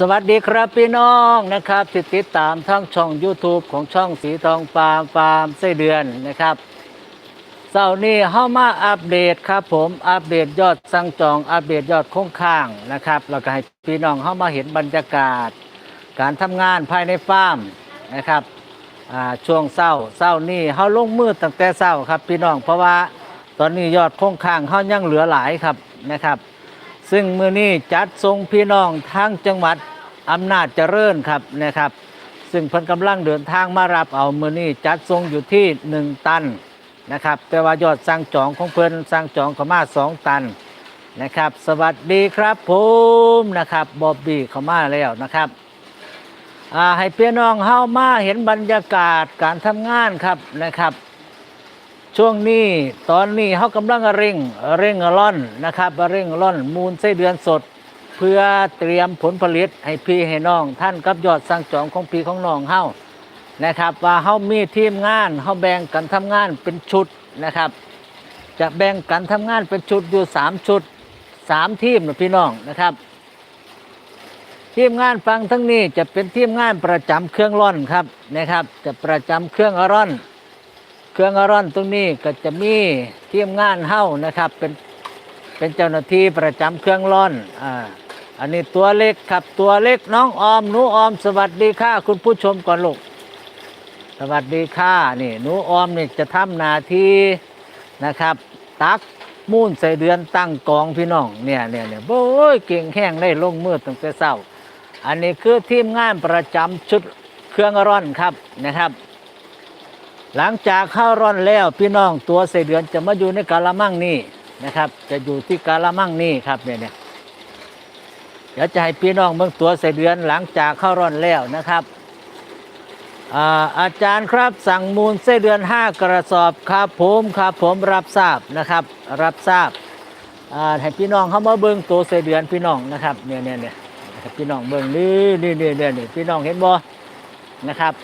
สวัสดีครับพี่น้องนะครับที่ติดตามทั้งช่อง YouTube ของช่องสีทองฟาร์มฟาร์มไส้เดือนนะครับเสาร์นี้เข้ามาอัปเดตครับผมอัปเดตยอดสั่งจองอัปเดตยอดโค้งข้างนะครับแล้วก็ให้พี่น้องเข้ามาเห็นบรรยากาศ การทำงานภายในฟาร์มนะครับช่วงเศร้าเศร้านี่เขาลงมือตั้งแต่เศร้าครับพี่น้องเพราะว่าตอนนี้ยอดโค้งข้างเขายังเหลือหลายครับนะครับ ซึ่งมือนี้จัดส่งพี่น้องทั้งจังหวัดอำนาจเจริญครับนะครับ ซึ่งเพิ่นกำลังเดินทางมารับเอามือนี้จัดส่งอยู่ที่ 1 ตันนะครับ แต่ว่ายอดสั่งจองของเพิ่นสั่งจองเข้ามา2 ตันนะครับ สวัสดีครับผมนะครับบอบบี้เขามาแล้วนะครับให้พี่น้องเฮามาเห็นบรรยากาศการทำงานครับนะครับ ช่วงนี้ตอนนี้เขากำลังเร่งเร่งร่อนนะครับเร่งร่อนมูลไส้เดือนสด เพื่อเตรียมผลผลิตให้พี่ให้น้อง ท่านกับยอดสั่งจองของพี่ของน้องเฮานะครับ ว่าเฮามีทีมงานเฮาแบ่งกันทำงานเป็นชุดนะครับ จะแบ่งกันทำงานเป็นชุดอยู่สามชุดสามทีมนะพี่น้องนะครับ ทีมงานฟังทั้งนี้จะเป็นทีมงานประจำเครื่องร่อนครับนะครับ จะประจำเครื่องร่อน เครื่องอร่อนตรงนี้ก็จะมีทีมงานเฮ้านะครับ เป็นเป็นเจ้าหน้าที่ประจำเครื่องร่อนอ่าอันนี้ตัวเล็กครับตัวเล็กน้องออมหนูออม สวัสดีค่ะ คุณผู้ชมก่อนลูกสวัสดีค่ะนี่หนูออมนี่จะทำหน้าที่นะครับ ตักมูนใส่เดือนตั้งกองพี่น้องเนี่ยเนี่ยเนี่ยโอ้ยเก่งแห้งได้ลงมือตั้งแต่เช้า อันนี้คือทีมงานประจำชุดเครื่องร่อนครับนะครับ หลังจากเข้าร่อนแล้วพี่น้องตัวใส่เดือนจะมาอยู่ในกาละมังนี่นะครับ จะอยู่ที่กาละมังนี่ครับเนี่ยเนี่ยเดี๋ยวจะให้พี่น้องเบิ่งตัวใส่เดือนหลังจากเข้าร่อนแล้วนะครับอาอาจารย์ครับสั่งมูลไส้เดือน 5 กระสอบครับผมครับผมรับทราบนะครับ รับทราบให้พี่น้องเข้ามาเบิ่งตัวใส่เดือนพี่น้องนะครับเนี่ยเนี่ยเนี่ยพี่น้องเบิ่งนี่นี่นี่เนี่ยพี่น้องเห็นบ่นะครับ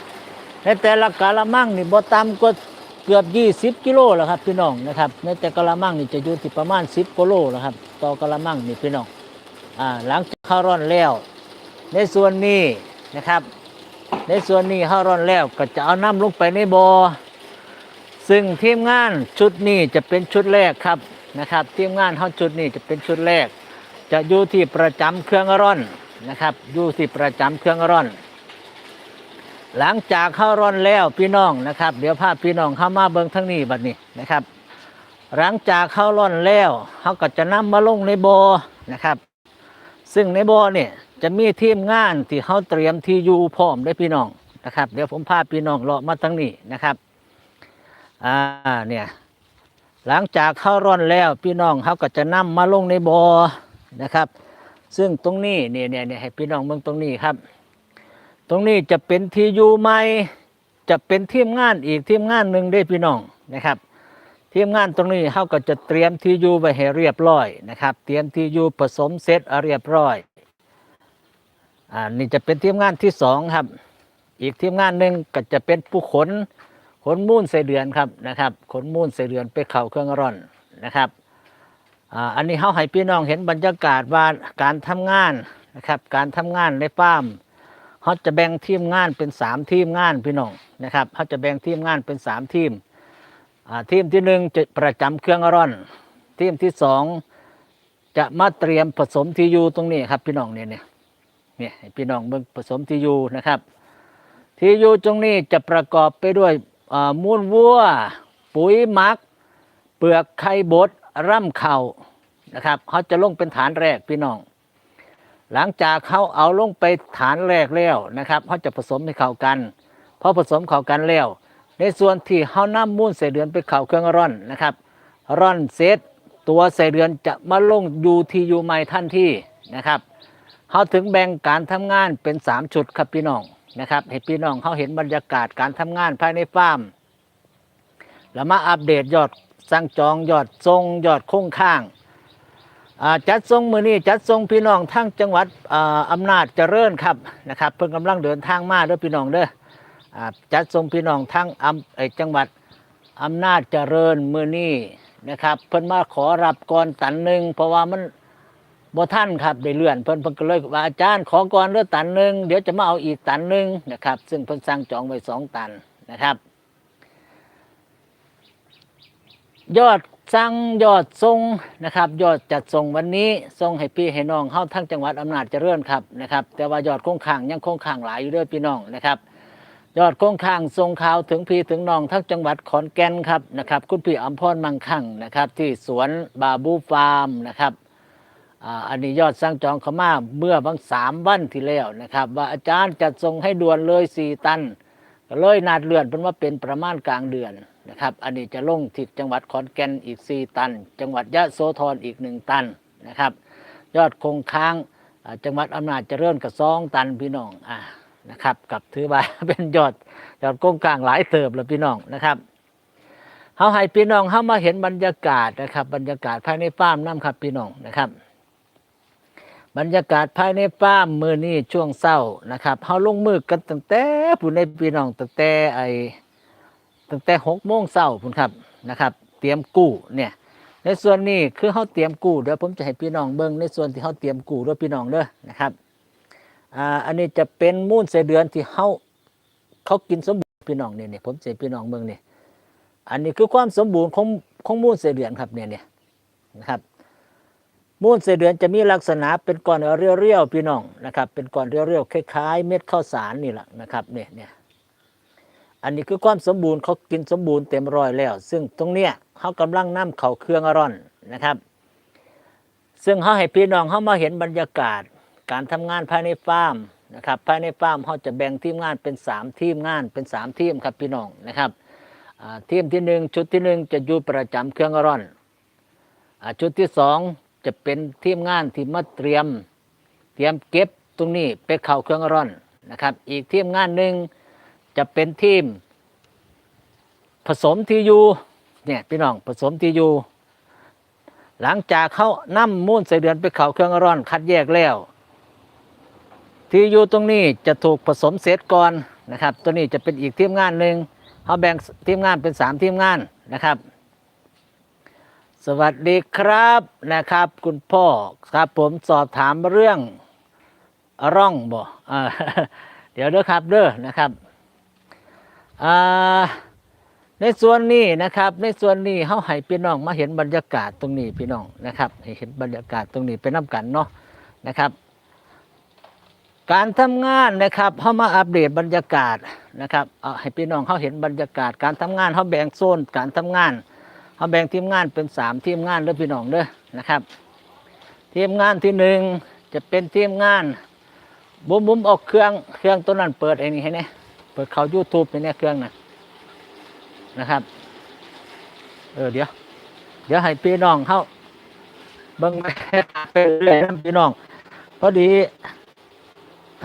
ในแต่ละกะละมังนี่บ่ต่ำกว่าเกือบ 20 กิโลแล้วครับพี่น้องนะครับในแต่กะละมังนี่จะอยู่ที่ประมาณ 10กิโลแล้วครับต่อกะละมังนี่พี่น้องอ่าหลังจากข้าร่อนแล้ว ในส่วนนี้นะครับ ในส่วนนี้ข้าร่อนแล้วก็จะเอาน้ำลงไปในบ่อซึ่งทีมงานชุดนี้จะเป็นชุดแรกครับนะครับทีมงานเขาชุดนี้จะเป็นชุดแรก จะอยู่ที่ประจำเครื่องร่อนนะครับอยู่ที่ประจำเครื่องร่อน หลังจากเข้าร่อนแล้วพี่น้องนะครับ เดี๋ยวพาพพี่น้องเข้ามาเบิ่งทั้งนี้บัดนี้นะครับ หลังจากเข้าร่อนแล้วเขาก็จะนำมาลงในโบนะครับ ซึ่งในโบเนี่ยจะมีทีมงานที่เขาเตรียมที่อยู่พร้อมได้พี่น้องนะครับ เดี๋ยวผมพาพี่น้องเลาะมาทั้งนี้นะครับอ่าเนี่ยหลังจากเข้าร่อนแล้วพี่น้องเขาก็จะนำมาลงในบอนะครับ ซึ่งตรงนี้เนี่ยเนี่ยเนี่ยให้พี่น้องเบิ่งตรงนี้ครับ รงนี้จะเป็นทียูใหม่จะเป็นทีมงานอีกทีมงานหนึ่งได้พี่น้องนะครับ ทีมงานตรงนี้เขาก็จะเตรียมทียูไว้ให้เรียบร้อยนะครับ เตรียมทียูผสมเซตเรียบร้อยอ่านี่จะเป็นทีมงานที่สองครับ อีกทีมงานหนึ่งก็จะเป็นผู้ขนขนมูลใส่เดือนครับนะครับขนมูลใส่เดือนไปเข่าเครื่องร่อนนะครับอ่าอันนี้เขาให้พี่น้องเห็นบรรยากาศว่าการทำงานนะครับ การทำงานในฟาร์ม เขาจะแบ่งทีมงานเป็นสามทีมงานพี่น้องนะครับเขาจะแบ่งทีมงานเป็นสามทีมทีมที่หนึ่งจะประจำเครื่องร่อน ทีมที่สองจะมาเตรียมผสมทียูตรงนี้ครับพี่น้องเนี่ยเนี่ยเนี่ยพี่น้องเบิ่งผสมทียูนะครับทียูตรงนี้จะประกอบไปด้วยมูลวัว ปุ๋ยหมัก เปลือกไข่บดร่ำเข่านะครับเขาจะลงเป็นฐานแรกพี่น้อง หลังจากเขาเอาลงไปฐานแรกแล้วนะครับเขาจะผสมให้เข้ากันพอผสมเข้ากันแล้ว ในส่วนที่เขานำมูลใส่เดือนไปเข้าเครื่องร่อนนะครับร่อนเสร็จตัวใส่เดือนจะมาลงยูทียูใหม่ทันที่นะครับเขาถึงแบ่งการทำงานเป็น 3 ชุดครับพี่น้องนะครับให้พี่น้องเขาเห็นบรรยากาศการทำงานภายในฟาร์มแล้วมาอัปเดตยอดสั่งจองยอดทรงยอดคงข้าง จัดทรงมือนี้จัดทรงพี่น้องทั้งจังหวัดอ่าอำนาจเจริญครับนะครับ เพิ่งกำลังเดินทางมาเด้อพี่น้องเด้อจัดทรงพี่น้องทั้งอำเอ่อจังหวัดอำนาจเจริญมือนี้นะครับ เพิ่นมาขอรับก่อนตันหนึ่งเพราะว่ามันบ่ท่านครับได้เลื่อนเพิ่นเพิ่นก็เลยว่าอาจารย์ขอก่อนเด้อตันหนึ่งเดี๋ยวจะมาเอาอีกตันหนึ่งนะครับ ซึ่งเพิ่นสั่งจองไว้สองตันนะครับ ยอด สั่งยอดทรงนะครับ ยอดจัดส่งวันนี้ส่งให้พี่ให้น้องเฮาทั้งจังหวัดอำนาจเจริญครับนะครับแต่ว่ายอดคงค้างยังคงค้างหลายอยู่เด้อพี่น้องนะครับ ยอดคงค้างส่งข่าวถึงพี่ถึงน้องทั้งจังหวัดขอนแก่นครับนะครับคุณพี่อมพรมังคั่งนะครับ ที่สวนบาบูฟาร์มนะครับอันนี้ยอดสั่งจองเขามาเมื่อบางสามวันที่แล้วนะครับ ว่าอาจารย์จัดส่งให้ด่วนเลยสี่ตันเลยนาดเลื่อนเป็นว่าเป็นประมาณกลางเดือน นะครับ อันนี้จะลงที่จังหวัดขอนแก่นอีก 4 ตัน จังหวัดยะโสธรอีก 1 ตันนะครับ ยอดคงค้างจังหวัดอำนาจเจริญกับสองตันพี่น้องอ่านะครับกับถือว่าเป็นยอดยอดคงค้างหลายเติบแล้วพี่น้องนะครับเฮาให้พี่น้องเฮามาเห็นบรรยากาศนะครับ บรรยากาศภายในฟาร์มน้ำครับพี่น้องนะครับ บรรยากาศภายในฟาร์มมือนี้ช่วงเศร้านะครับเฮาลงมือกันตั้งแต่ผู้ในพี่น้องตั้งแต่ไอ ตั้งแต่หกโมงเศร้าพุ่นครับนะครับ เตรียมกู้เนี่ยในส่วนนี้คือเฮาเตรียมกู้เดี๋ยวผมจะให้พี่น้องเบิ่งในส่วนที่เฮาเตรียมกู้ด้วยพี่น้องเด้อนะครับอ่าอันนี้จะเป็นมูลไส้เดือนที่เฮาเขากินสมบูรณ์พี่น้องเนี่ยเนี่ยผมจะให้พี่น้องเบิ่งเนี่ยอันนี้คือความสมบูรณ์ของของมูลไส้เดือนครับเนี่ยเนี่ยนะครับมูลไส้เดือนจะมีลักษณะเป็นก้อนเรียวๆพี่น้องนะครับ เป็นก้อนเรียวๆคล้ายๆ เม็ดข้าวสารนี่แหละนะครับเนี่ยเนี่ย อันนี้คือความสมบูรณ์เขากินสมบูรณ์เต็มร้อยแล้ว ซึ่งตรงเนี้ยเขากำลังนำเข่าเครื่องอร่อนนะครับ ซึ่งเขาให้พี่น้องเขามาเห็นบรรยากาศ การทำงานภายในฟาร์มนะครับภายในฟาร์มเขาจะแบ่งทีมงานเป็นสามทีมงานเป็นสามทีมครับพี่น้องนะครับทีมที่หนึ่งชุดที่หนึ่งจะอยู่ประจำเครื่องอร่อนอชุดที่สองจะเป็นทีมงานที่มาเตรียม เตรียมเก็บตรงนี้ไปเข้าเครื่องอร่อนนะครับ อีกทีมงานหนึ่ง จะเป็นทีม ผสมทียูเนี่ยพี่น้องผสมทียูหลังจากเขานำมูลใส่เดือนไปเข้าเครื่องร่อนคัดแยกแล้ว ทียูตรงนี้จะถูกผสมเสร็จก่อนนะครับ ตัวนี้จะเป็นอีกทีมงานหนึ่งเขาแบ่งทีมงานเป็นสามทีมงานนะครับ สวัสดีครับนะครับ คุณพ่อครับผมสอบถามเรื่องร่องบ่เดี๋ยวเด้อครับเด้อนะครับ อ่าในส่วนนี้นะครับ ในส่วนนี้เฮาให้พี่น้องมาเห็นบรรยากาศตรงนี้พี่น้องนะครับให้เห็นบรรยากาศตรงนี้เป็นน้ำกันเนาะนะครับ การทำงานนะครับเฮามาอัปเดตบรรยากาศนะครับเอาให้พี่น้องเขาเห็นบรรยากาศ การทำงานเขาแบ่งโซนการทำงานเขาแบ่งทีมงานเป็นสามทีมงานเด้อพี่น้องเด้อนะครับ ทีมงานที่หนึ่งจะเป็นทีมงานบุ้มบุ้มออกเครื่องเครื่องตัวนั้นเปิดไอ้นี่ให้เนี่ย เปิดเขา YouTube ไปเนี่ยเครื่องนะนะครับ เออเดี๋ยว เดี๋ยวให้พี่น้องเขาเบิ่งไปเรื่อยนะพี่น้องพอดี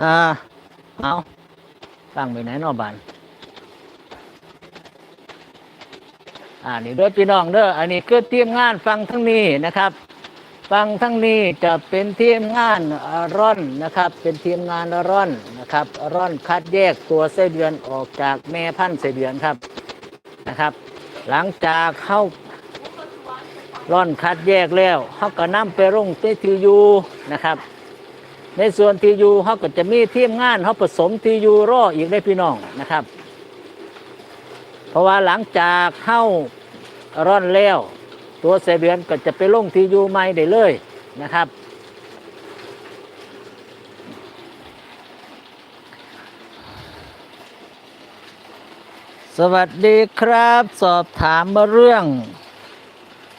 อ่า เอาตั้งไปไหนนอบานอ่านี่เด้อพี่น้องเด้ออันนี้คือทีมงานฟังทั้งนี้นะครับ ฟังทั้งนี้จะเป็นทีมงานร่อนนะครับ เป็นทีมงานร่อนนะครับ ร่อนคัดแยกตัวไส้เดือนออกจากแม่พันธุ์ไส้เดือนครับนะครับ หลังจากเข้าร่อนคัดแยกแล้วเขาก็นำไปรุ่งที่ทียูนะครับ ในส่วนทียูเขาก็จะมีทีมงานเขาผสมทียูรออีกได้พี่น้องนะครับ เพราะว่าหลังจากเข้าร่อนแล้ว ตัวเสเดือนก็จะไปลงที่ยูใหม่ได้เลยนะครับ สวัสดีครับ สอบถามมาเรื่อง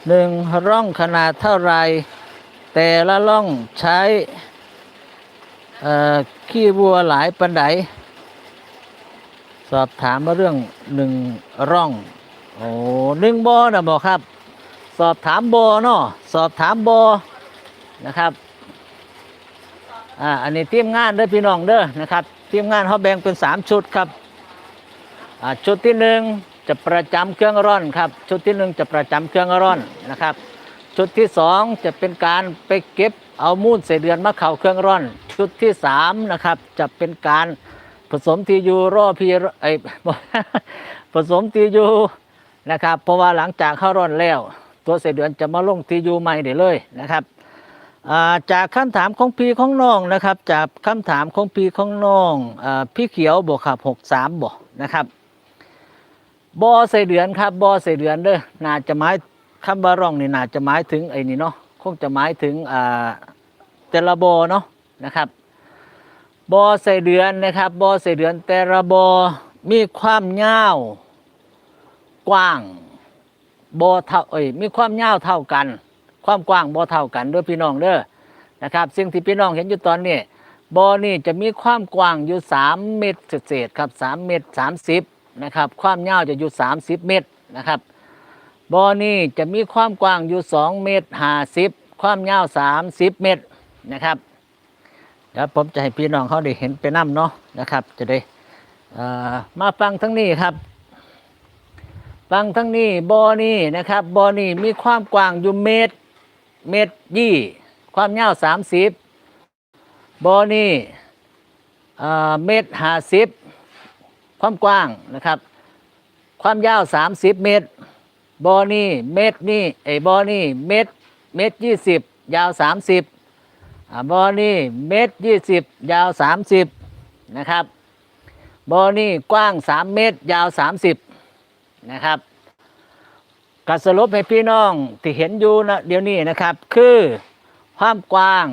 หนึ่งร่องขนาดเท่าไร แต่ละร่องใช้ขี้วัวหลายปันไดสอบถามมาเรื่องหนึ่งร่อง โอ้หนึ่งบอนะบอกครับ สอบถามบอเนาะสอบถามบอนะครับอ่าอันนี้ทีมงานเด้อพี่น้องเด้อนะครับทีมงานเขาแบ่งเป็นสามชุดครับอ่าชุดที่หนึ่งจะประจำเครื่องร่อนครับชุดที่หนึ่งจะประจำเครื่องร่อนนะครับ ชุดที่สองจะเป็นการไปเก็บเอามูลเศษเดือนมาเข่าเครื่องร่อน ชุดที่สามนะครับจะเป็นการผสมทียูรอพีไอผสมทียูนะครับเพราะว่าหลังจากเข้าร่อนแล้ว ตัวเศษเดือนจะมาลงทียูใหม่ได้เลยนะครับจากคำถามของพี่ของน้องนะครับ จากคำถามของพี่ของน้องอพี่เขียวบอกครับหกสามบอกนะครับบอใส่เดือนครับบอใส่เดือนเด้อน่าจะหมายคำว่าร่องนี่น่าจะหมายถึงไอ้นี่เนาะคงจะหมายถึงอ่าแต่ละบอเนาะนะครับบอใส่เดือนนะครับบอใส่เดือนแต่ละบอมีความยาวกว้าง บอเท่าเอ้ยมีความยาวเท่ากัน ความกว้างบ่เท่ากันเด้อพี่น้องเด้อนะครับสิ่งที่พี่น้องเห็นอยู่ตอนนี้บ่อนี่จะมีความกว้างอยู่ 3 เมตรเศษครับ 3 เมตร 30นะครับความยาวจะอยู่ 30 เมตรนะครับบ่อนี่จะมีความกว้างอยู่ 2 เมตร50ความยาว 30 เมตรนะครับเดี๋ยวผมจะให้พี่น้องเขาได้เห็นไปน้ำเนาะนะครับ จะได้เอ่อมาฟังทั้งนี้ครับ ฟังทั้งนี้บอนี่นะครับบอนี่มีความกว้างอยู่เมตร เมตรยี่ความยาวสามสิบบอนี่เอ่อเมตรห้าสิบความกว้างนะครับ ความยาวสามสิบเมตรบอนี่เมตรนี่ไอ้บอนี่เมตรเมตรยี่สิบยาวสามสิบบอนี่เมตรยี่สิบยาวสามสิบนะครับบอนี่กว้างสามเมตร ยาวสามสิบ นะครับกัสรุปให้พี่น้องที่เห็นอยู่นะเดี๋ยวนี้นะครับ คือความกว้าง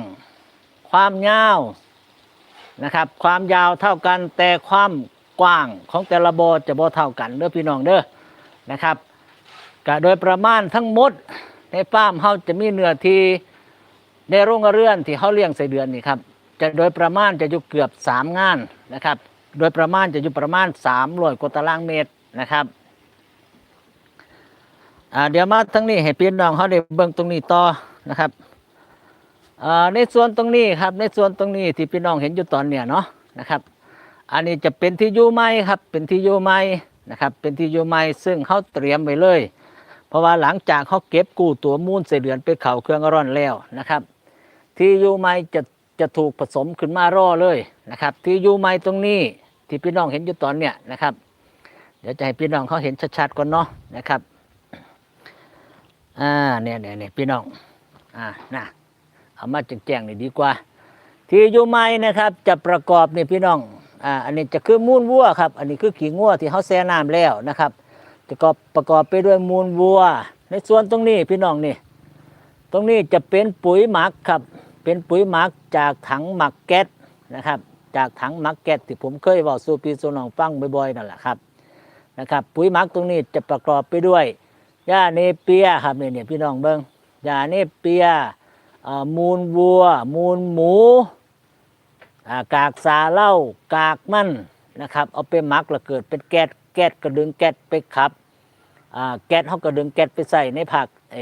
ความยาวนะครับ ความยาวเท่ากันแต่ความกว้างของแต่ละโบจะโบเท่ากันเด้อพี่น้องเด้อนะครับก็โดยประมาณทั้งหมดในฟาร์มเฮาจะมีเนื้อที่ในโรงเรือนที่เฮาเลี้ยงใส่เดือนนี่ครับจะโดยประมาณจะอยู่เกือบสามงานนะครับ โดยประมาณจะอยู่ประมาณ300กว่าตารางเมตรนะครับ อ่าเดี๋ยวมาทั้งนี้ให้พี่น้องเขาได้เบิ่งตรงนี้ต่อนะครับอ่าในส่วนตรงนี้ครับ ในส่วนตรงนี้ที่พี่น้องเห็นอยู่ตอนเนี่ยเนาะนะครับ อันนี้จะเป็นที่อยู่ไม้ครับ เป็นที่อยู่ไม้นะครับ เป็นที่อยู่ไม้ซึ่งเขาเตรียมไว้เลย เพราะว่าหลังจากเขาเก็บกู้ตัวมูลเสเดือนไปเข่าเครื่องร่อนแล้วนะครับ ที่อยู่ไม้จะจะถูกผสมขึ้นมารอเลยนะครับ ที่อยู่ไม้ตรงนี้ที่พี่น้องเห็นอยู่ตอนเนี่ยนะครับ เดี๋ยวจะให้พี่น้องเขาเห็นชัดๆก่อนเนาะนะครับ อ่าเนี่ยเนี่ยเนี่ยพี่น้องอ่านะเอามาแจ้งๆนี่ดีกว่า ที่อยู่ไม้นะครับจะประกอบเนี่ยพี่น้องอ่าอันนี้จะคือมูลวัวครับ อันนี้คือขี้งัวที่เขาแช่น้ำแล้วนะครับ จะก็ประกอบไปด้วยมูลวัว ในส่วนตรงนี้พี่น้องนี่ ตรงนี้จะเป็นปุ๋ยหมักครับ เป็นปุ๋ยหมักจากถังหมักแก๊สนะครับ จากถังหมักแก๊สที่ผมเคยบอกสู่พี่สู่น้องฟังบ่อยๆนั่นแหละครับนะครับ ปุ๋ยหมักตรงนี้จะประกอบไปด้วย หญ้าเนเปียครับเนี่ยเนี่ยพี่น้องเบิ้งหญ้าเนเปียมูลวัว มูลหมูกากสาเหล้ากากมันนะครับ เอาไปหมักแล้วเกิดเป็นแก๊สแก๊สก็ดึงแก๊สไปขับแก๊สเขาก็ดึงแก๊สไปใส่ในผักไอ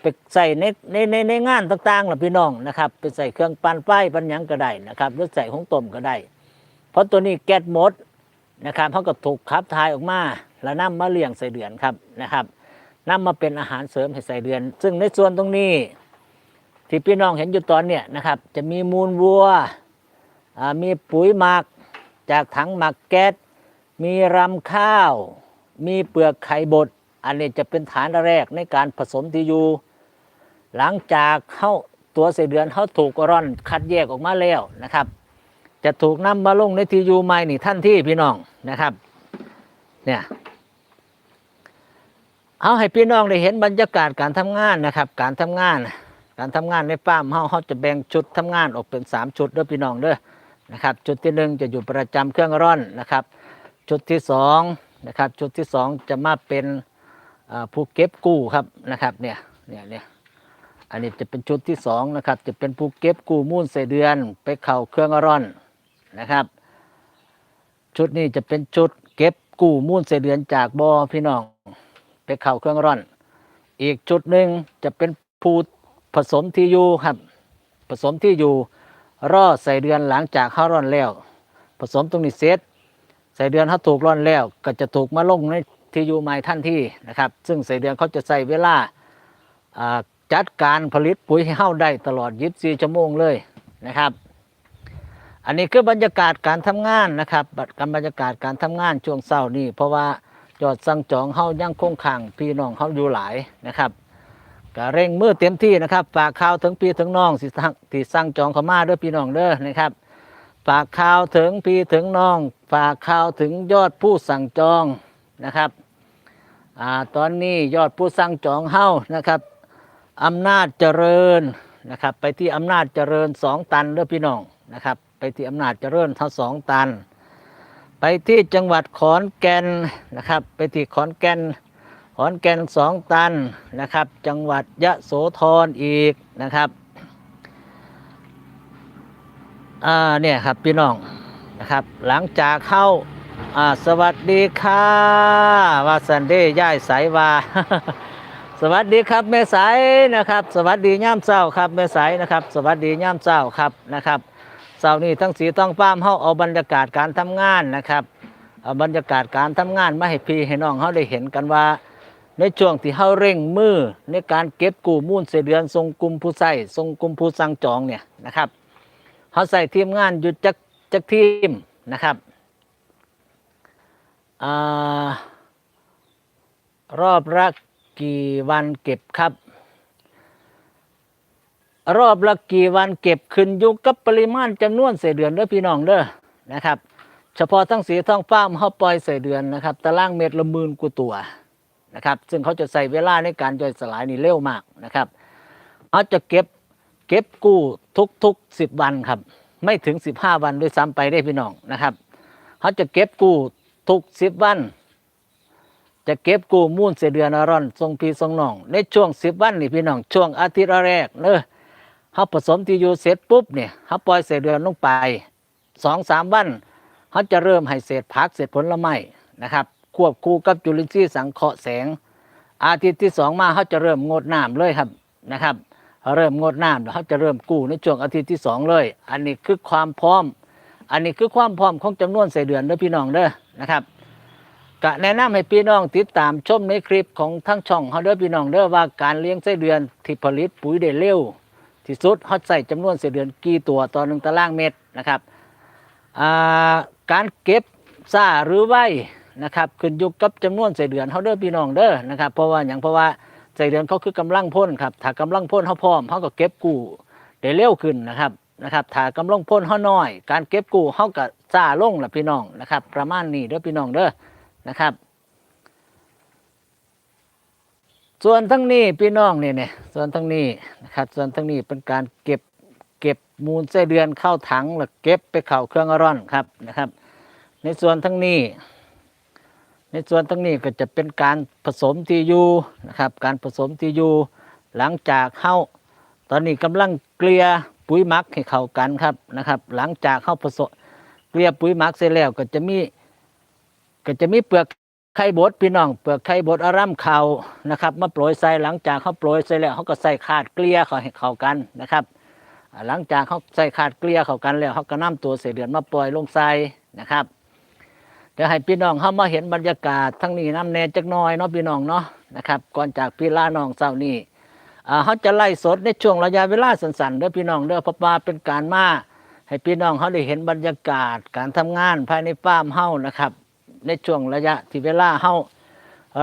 ไปใส่ในในในในงานต่างๆล่ะพี่น้องนะครับ ไปใส่เครื่องปั่นไฟปั่นยังก็ได้นะครับหรือใส่ของต้มก็ได้ เพราะตัวนี้แก๊สหมดนะครับเขาก็ถูกขับถ่ายออกมา แล้วนำมาเลี้ยงใส่เดือนครับนะครับนำมาเป็นอาหารเสริมให้ใส่เดือน ซึ่งในส่วนตรงนี้ที่พี่น้องเห็นอยู่ตอนเนี่ยนะครับ จะมีมูลวัวมีปุ๋ยหมักจากถังหมักแก๊สมีรำข้าว มีเปลือกไข่บด อันนี้จะเป็นฐานแรกในการผสมที่อยู่ หลังจากเข้าตัวใส่เดือนเขาถูกร่อนคัดแยกออกมาแล้วนะครับ จะถูกนำมาลงในทียูไม้นี่ท่านที่พี่น้องนะครับ เนี่ย เอาให้พี่น้องได้เห็นบรรยากาศการทำงานนะครับ การทำงาน การทำงานในฟามเฮาเขาจะแบ่งชุดทำงานออกเป็น 3 ชุดเด้อพี่น้องเด้อนะครับ ชุดที่หนึ่งจะอยู่ประจำเครื่องร่อนนะครับ ชุดที่สองนะครับ ชุดที่สองจะมาเป็นผู้เก็บกู้ครับนะครับเนี่ยเนี่ยเนี่ยอันนี้จะเป็นชุดที่สองนะครับ จะเป็นผู้เก็บกู้มูลใส่เดือน ไปเข่าเครื่องร่อนนะครับ ชุดนี้จะเป็นชุดเก็บกู้มูลใส่เดือนจากบ่อพี่น้อง ไปเข่าเครื่องร่อน อีกชุดหนึ่งจะเป็นผู้ผสมที่อยู่ครับ ผสมที่อยู่รอใส่เดือนหลังจากเข้าร่อนแล้ว ผสมตรงนี้เสร็จใส่เดือนเขาถูกร่อนแล้ว ก็จะถูกมาลงในที่อยู่ใหม่ท่านที่นะครับ ซึ่งใส่เดือนเขาจะใส่เวลาจัดการผลิตปุ๋ยให้เฮาได้ตลอด24ชั่วโมงเลยนะครับ อันนี้คือบรรยากาศการทำงานนะครับการบรรยากาศการทำงานช่วงเช้านี้เพราะว่า ยอดสั่งจองเฮายังคงขังพี่น้องเฮาอยู่หลายนะครับก็เร่งมือเต็มที่นะครับฝากข่าวถึงพี่ถึงน้องสิสั่งที่สั่งจองเข้ามาเด้อพี่น้องเด้อนะครับฝากข่าวถึงพี่ถึงน้องฝากข่าวถึงยอดผู้สั่งจองนะครับอ่าตอนนี้ยอดผู้สั่งจองเฮ้านะครับอำนาจเจริญนะครับ ไปที่อำนาจเจริญสองตันเด้อพี่น้องนะครับ ไปที่อำนาจเจริญทั้งสองตัน ไปที่จังหวัดขอนแก่นนะครับ ไปที่ขอนแก่นขอนแก่นสองตันนะครับ จังหวัดยะโสธรอีกนะครับอ่าเนี่ยครับพี่น้องนะครับ หลังจากเข้าอ่าสวัสดีค่ะวาซันเดย์ย่ายสายวาสวัสดีครับแม่สายนะครับ สวัสดีย่ามเศร้าครับแม่สายนะครับ สวัสดีย่ามเศร้าครับนะครับ เศร้านี้ทั้งสีต้องป้ามเฮาเอาบรรยากาศการทำงานนะครับเอาบรรยากาศการทำงานมาให้พี่ให้น้องเฮาได้เห็นกันว่า ในช่วงที่เฮาเร่งมือในการเก็บกู้มูลเสเดือนทรงกลุ่มผู้ใส่ทรงกลุ่มผู้สั่งจองเนี่ยนะครับเฮาใส่ทีมงานอยู่จักจักทีมนะครับอรอบละกี่วันเก็บครับ รอบละกี่วันเก็บขึ้นอยู่กับปริมาณจำนวนเศษเดือนเด้อพี่น้องเด้อนะครับ เฉพาะทั้งสีท้องฟ้ามเฮาปล่อยเศษเดือนนะครับตารางเมตรละหมื่นกว่าตัวนะครับ ซึ่งเขาจะใส่เวลาในการย่อยสลายนี่เร็วมากนะครับเขาจะเก็บเก็บกู้ทุกทุกสิบวันครับ ไม่ถึงสิบห้าวันด้วยซ้ำไปได้พี่น้องนะครับเขาจะเก็บกู้ทุกสิบวัน จะเก็บกู้มูลเสเดือนอรอนทรงพีทรงน่อง ในช่วงสิบวันนี่พี่น้อง ช่วงอาทิตย์แรกเนอะ เขาผสมที่อยู่เสร็จปุ๊บเนี่ยเขาปล่อยเศษเดือนลงไปสองสามวันเขาจะเริ่มให้เศษผักเศษผลไม้นะครับ ควบคู่กับจุลินทรีย์สังเคราะห์แสง อาทิตย์ที่สองมาเขาจะเริ่มงดน้ำเลยครับนะครับ เริ่มงดน้ำแล้วเขาจะเริ่มกู้ในช่วงอาทิตย์ที่สองเลย อันนี้คือความพร้อม อันนี้คือความพร้อมของจำนวนใส่เดือนเด้อพี่น้องเด้อนะครับกะแนะนำให้พี่น้องติดตามชมในคลิปของทั้งช่องเขาเด้อพี่น้องเด้อว่าการเลี้ยงไส้เดือนที่ผลิตปุ๋ยได้เร็ว ที่สุดเขาใส่จำนวนไส้เดือนกี่ตัวต่อหนึ่งตารางเมตรนะครับการเก็บซ่าหรือไว้นะครับขึ้นอยู่กับจำนวนใส่เดือนเขาเด้อพี่น้องเด้อนะครับเพราะว่าอย่างเพราะว่าใส่เดือนเขาคือกำลังพ่นครับถ้ากำลังพ่นเขาพร้อมเขาก็เก็บกู้ได้เร็วขึ้นนะครับนะครับถ้ากำลังพ่นเขาน้อย การเก็บกู้เขาก็ซ่าลงล่ะพี่น้องนะครับประมาณนี้เด้อพี่น้องเด้อนะครับ ส่วนทั้งนี้พี่น้องนี่เนี่ยส่วนทั้งนี้นะครับส่วนทั้งนี้เป็นการเก็บเก็บมูลไส้เดือนเข้าถังแล้วเก็บไปเข้าเครื่องร่อนครับนะครับ ในส่วนทั้งนี้ ในส่วนทั้งนี้ก็จะเป็นการผสมทียูนะครับ การผสมทียูหลังจากเข้า ตอนนี้กำลังเกลี่ยปุ๋ยหมักให้เข้ากันครับนะครับ หลังจากเข้าผสมเกลี่ยปุ๋ยหมักเสร็จแล้วก็จะมีก็จะมีเปลือก ไข่บดพี่น้องเปลือกไข่บดอาร่ำเขานะครับมาโปรยใส่หลังจากเขาโปรยใส่แล้วเขาก็ใส่ขาดเกลี่ยเขาให้เข้ากันนะครับ หลังจากเขาใส่ขาดเกลี่ยเข้ากันแล้วเขาก็นำตัวเศษเดือนมาปล่อยลงใส่นะครับเดี๋ยวให้พี่น้องเข้ามาเห็นบรรยากาศทั้งนี้น้ำแน่จักน้อยเนาะพี่น้องเนาะนะครับ ก่อนจากพี่ลาน้องเจ้านี่เขาจะไล่สดในช่วงระยะเวลาสั้นๆเด้อพี่น้องเด้อเพราะว่าเป็นการมาให้พี่น้องเขาได้เห็นบรรยากาศการทำงานภายในฟาร์มเฮ้านะครับ ในช่วงระยะที่เวลาเฮา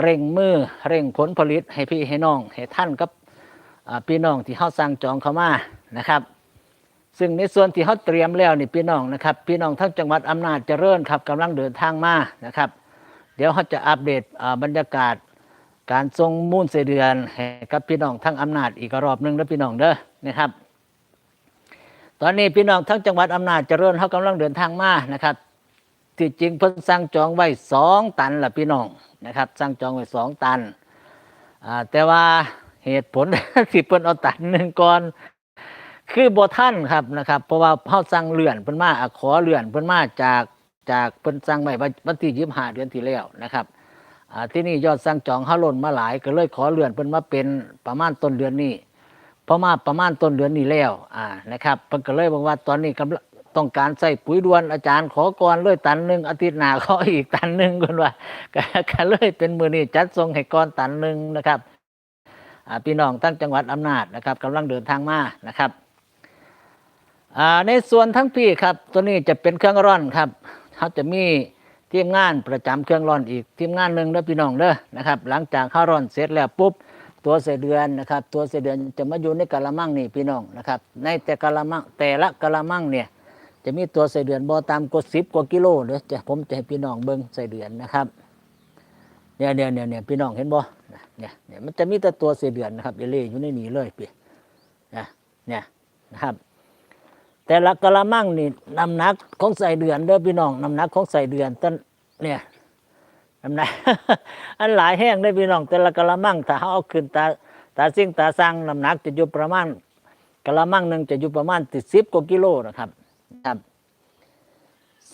เร่งมือเร่งผลผลิตให้พี่ให้น้องให้ท่านกับพี่น้องที่เฮาสั่งจองเข้ามานะครับ ซึ่งในส่วนที่เขาเตรียมแล้วนี่พี่น้องนะครับ พี่น้องทั้งจังหวัดอำนาจเจริญครับกำลังเดินทางมานะครับ เดี๋ยวเขาจะอัปเดตบรรยากาศการทรงมูลเสเดือนให้กับพี่น้องทั้งอำนาจอีกรอบหนึงแล้วพี่น้องเด้อนะครับ ตอนนี้พี่น้องทั้งจังหวัดอำนาจเจริญเขากำลังเดินทางมานะครับ ที่จริงเพิ่นสั่งจองไว้สองตันละพี่น้องนะครับ สั่งจองไว้สองตันแต่ว่าเหตุผลที่เพิ่นเอาตันหนึ่งก่อน คือบ่ท่านครับนะครับ เพราะว่าเฮาสั่งเลื่อนเพิ่นมาอขอเลื่อนเพิ่นมาจากจากเพิ่นสั่งไว้วันที่25เดือนที่แล้วนะครับที่นี่ยอดสั่งจองเฮาล้นมาหลายก็เลยขอเลื่อนเพิ่นมาเป็นประมาณต้นเดือนนี้พอมาประมาณต้นเดือนนี้แล้วอ่านะครับเพิ่นก็เลยบอกว่าตอนนี้กำลัง ต้องการใส่ปุ๋ยด่วนอาจารย์ขอก่อนเลยตันหนึ่งอาทิตย์หน้าขออีกตันหนึ่งเพิ่นว่าก็เลยเป็นมือนี้จัดส่งให้ก่อนตันหนึ่งนะครับพี่น้องทั้งจังหวัดอำนาจนะครับกำลังเดินทางมานะครับในส่วนทั้งพี่ครับ ตัวนี้จะเป็นเครื่องร่อนครับเขาจะมีทีมงานประจำเครื่องร่อนอีกทีมงานหนึ่งเด้อพี่น้องเด้อนะครับ หลังจากข้าร่อนเสร็จแล้วปุ๊บตัวเสเดือนนะครับ ตัวเสเดือนจะมาอยู่ในกะละมังนี่พี่น้องนะครับ ในแต่กะละมังแต่ละกะละมังเนี่ย จะมีตัวเสเดือนบ่ตามกว่าสิบกว่ากิโลเดี๋ยวจะผมจะให้พี่น้องเบิ่งเสเดือนนะครับเนี่ยเนี่ยเนี่ยเนี่ยพี่น้องเห็นบ่เนี่ยเนี่ยมันจะมีแต่ตัวเสเดือนนะครับเอเล่อยู่ในนี้เลยพี่นะเนี่ยนะครับ แต่ละกะละมังนี่น้ำหนักของใส่เดือนเด้อพี่น้องน้ำหนักของใส่เดือนต้นเนี่ยน้ำหนักอันหลายแห้งได้พี่น้อง แต่ละกะละมังถ้าเขาเอาขึ้นตาตาซิ่งตาสั่งน้ำหนักจะอยู่ประมาณกะละมังหนึ่งจะอยู่ประมาณติดสิบกว่ากิโลนะครับ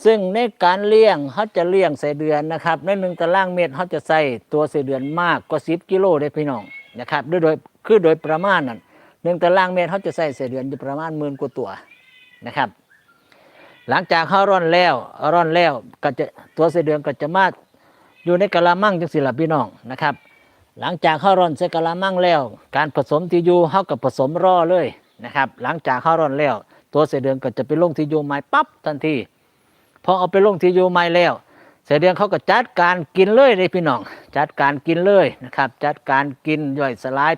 ซึ่งในการเลี้ยงเขาจะเลี้ยงใส่เดือนนะครับ ในหนึ่งตารางเมตรเขาจะใส่ตัวใส่เดือนมากกว่าสิบกิโลได้พี่น้องนะครับโดยโดยคือโดยประมาณนั้นหนึ่งตารางเมตรเขาจะใส่ใส่เดือนอยู่ประมาณหมื่นกว่าตัวนะครับ หลังจากเขาร่อนแล้วร่อนแล้วก็จะตัวใส่เดือนก็จะมาอยู่ในกะละมังจังสิล่ะพี่น้องนะครับ หลังจากเขาร่อนใส่กะละมังแล้ว การผสมที่อยู่เขากับผสมร่อเลยนะครับ หลังจากเขาร่อนแล้ว ตัวใส่เดือนก็จะไปลงที่อยู่ใหม่ปั๊บทันที พอเอาไปลงที่อยู่ใหม่แล้วเสยเดือนเขาก็จัดการกินเลยเลยพี่น้อง จัดการกินเลยนะครับ จัดการกินย่อยสลาย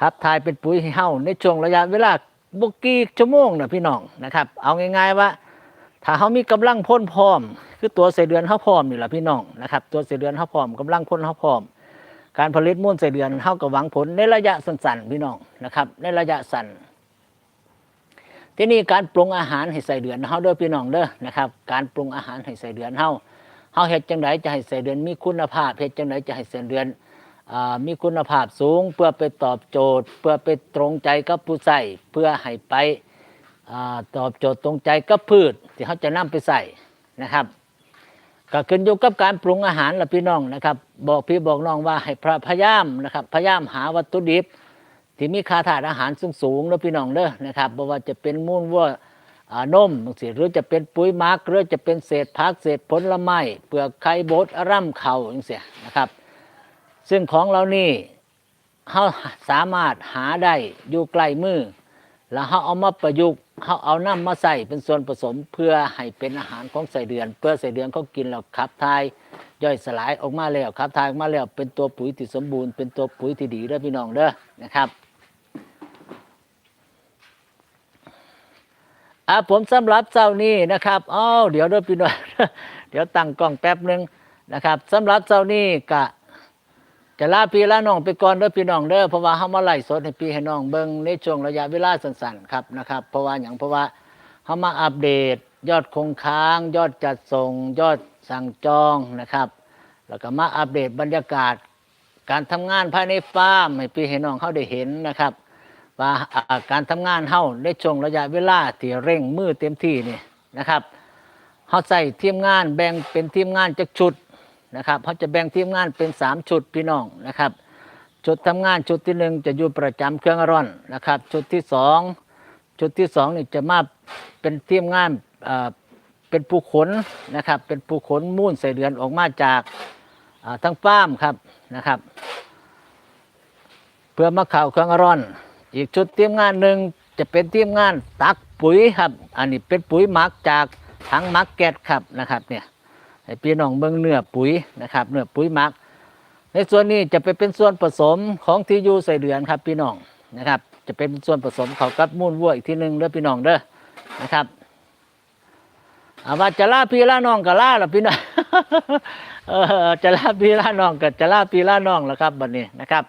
ครับทายเป็นปุ๋ยให้เฮาในช่วงระยะเวลาบุกกี่ชั่วโมงนะพี่น้องนะครับ เอาง่าย ๆว่า ถ้าเขามีกำลังพ่นพร้อม คือตัวเสยเดือนเขาพร้อมนี่แหละพี่น้องนะครับ ตัวเสยเดือนเขาพร้อมกำลังพ่นเขาพร้อม การผลิตมูลเสยเดือนเขาก็หวังผลในระยะสั้นๆพี่น้องนะครับ ในระยะสั้น ที่นี่การปรุงอาหารให้ใส่เดือนเฮาเด้อพี่น้องเด้อนะครับ การปรุงอาหารให้ใส่เดือนเฮาเฮาเฮ็ดจังไดจะให้ใส่เดือนมีคุณภาพเฮ็ดจังไดจะให้ใส่เดือนมีคุณภาพสูงเพื่อไปตอบโจทย์ เพื่อไปตรงใจกับผู้ใส่เพื่อให้ไปอตอบโจทย์ตรงใจกับพืชที่เขาจะนำไปใส่นะครับก็ขึ้นอยู่กับการปรุงอาหารละพี่น้องนะครับ บอกพี่บอกน้องว่าให้พระพยายามนะครับพยายามหาวัตถุดิบ ที่มีค่าธาตุอาหารสูงสูงๆแล้วพี่น้องเด้อนะครับบ่ว่าจะเป็นมูลวัวนมบางสิหรือจะเป็นปุ๋ยหมักหรือจะเป็นเศษผักเศษผลไม้เปลือกไข่บดร่ำเข่าอย่างเสียนะครับ ซึ่งของเรานี่เขาสามารถหาได้อยู่ใกล้มือ แล้วเขาเอามาประยุกต์เขาเอาน้ำมาใส่เป็นส่วนผสมเพื่อให้เป็นอาหารของใส่เดือน เพื่อใส่เดือนเขากินแล้วขับทายย่อยสลายออกมาแล้วขับทายออกมาแล้วเป็นตัวปุ๋ยที่สมบูรณ์เป็นตัวปุ๋ยที่ดีเด้อพี่น้องเด้อนะครับ อ่าผมสำหรับเจ้านี้นะครับอ้าวเดี๋ยวเด้อพี่น้องเดี๋ยวตั้งกล้องแป๊บหนึ่งนะครับสำหรับเจ้านี้กะจะลาพี่ลาน้องไปก่อนเด้อพี่น้องเด้อเพราะว่าเฮามาไล่สดให้พี่ให้น้องเบิ่งในช่วงระยะเวลาสั้นๆครับนะครับ เพราะว่าหยังเพราะว่าเฮามาอัปเดต ยอดคงค้าง ยอดจัดส่ง ยอดสั่งจองนะครับ แล้วก็มาอัปเดตบรรยากาศ การทำงานภายในฟาร์มให้พี่ให้น้องเขาได้เห็นนะครับ ว่าการทำงานเฮาได้ช่วงระยะเวลาที่เร่งมือเต็มที่นี่นะครับเฮาใส่ทีมงานแบ่งเป็นทีมงานจักชุดนะครับเขาจะแบ่งทีมงานเป็น 3 ชุดพี่น้องนะครับ ชุดทำงานชุดที่หนึ่งจะอยู่ประจำเครื่องร่อนนะครับ ชุดที่สองชุดที่สองนี่จะมาเป็นทีมงานเป็นผู้ขนนะครับ เป็นผู้ขนมูลใส่เดือนออกมาจากทั้งป้ามครับนะครับ เพื่อมาข่าวเครื่องร่อน อีกชุดทีมงานหนึ่งจะเป็นทีมงานตักปุ๋ยครับ อันนี้เป็นปุ๋ยหมักจากถังมักแก๊สครับนะครับเนี่ยพี่น้องเบิ่งเนื้อปุ๋ยนะครับเนื้อปุ๋ยหมัก ในส่วนนี้จะไปเป็นส่วนผสมของที่อยู่ใส่เดือนครับพี่น้องนะครับ จะเป็นส่วนผสมเขากับมูลวัวอีกทีหนึ่งเด้อพี่น้องเด้อนะครับอาว่าจะล่าพี่ล่าน้องก็ล่าละพี่น้องเออจะล่าพี่ล่าน้องก็จะล่าพี่ล่าน้องแล้วครับบัดนี้นะครับ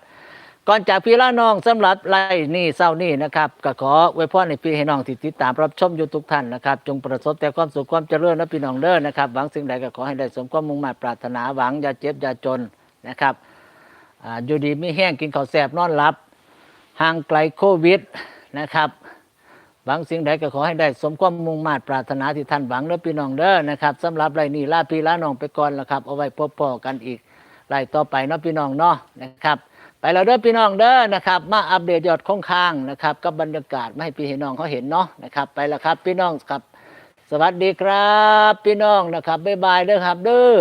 ก่อนจากพี่ล่าน้องสำหรับไล่นี่เศร้านี่นะครับก็ขอไว้พรในพี่ให้น้องที่ติดตามรับชมอยู่ทุกท่านนะครับ จงประสบแต่ความสุขความเจริญนะพี่น้องเด้อนะครับ หวังสิ่งใดก็ขอให้ได้สมความมุ่งมั่นปรารถนาหวังอย่าเจ็บอย่าจนนะครับออยู่ดีไม่แห้งกินข้าวแซ่บนอนหลับห่างไกลโควิดนะครับหวังสิ่งใดก็ขอให้ได้สมความมุ่งมา่ปรารถนาที่ท่านหวังเด้อพี่น้องเด้อนะครับสำหรับไรนี่ลาพี่ลาน้องไปก่อนแล้วครับ เอาไว้พบพอกันอีกไรต่อไปเนาะพี่น้องเนาะนะครับ ไปแล้วเด้อพี่น้องเด้อนะครับ มาอัปเดตยอดคงค้างนะครับกับบรรยากาศมาให้พี่ให้น้องเขาเห็นเนาะนะครับ ไปแล้วครับพี่น้องครับ สวัสดีครับ พี่น้องนะครับบ๊ายบายเด้อครับเด้อ